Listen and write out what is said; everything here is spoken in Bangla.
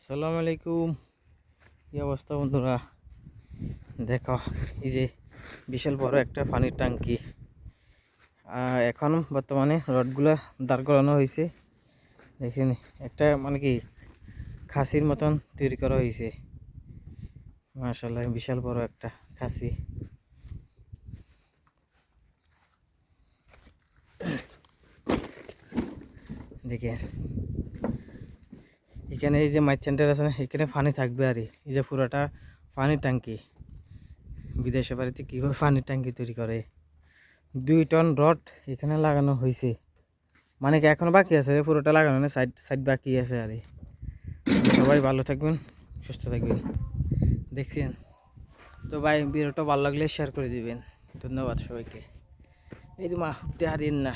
আসসালামু আলাইকুম। কি অবস্থা বন্ধুরা? দেখো, এই যে বিশাল বড় একটা পানির ট্যাঙ্কি। এখন বর্তমানে রডগুলো দাঁড় করানো হয়েছে। দেখেন, একটা মানে কি খাসির মতন তৈরি করা হয়েছে। মাশাল্লাহ বিশাল বড় একটা খাসি। দেখেন এখানে এই যে মাইট সেন্টার আছে না, এখানে পানি থাকবে আর এই যে পুরোটা পানির ট্যাঙ্কি। বিদেশে বাড়িতে কীভাবে পানির ট্যাঙ্কি তৈরি করে? দুই টন রড এখানে লাগানো হয়েছে। মানে কি এখনও বাকি আছে? পুরোটা লাগানো না, সাইড সাইড বাকি আছে আর সবাই ভালো থাকবেন, সুস্থ থাকবেন। দেখছেন? তো ভাই, ভিডিওটা ভালো লাগলে শেয়ার করে দিবেন। ধন্যবাদ সবাইকে। এই মা হারিয়েন না।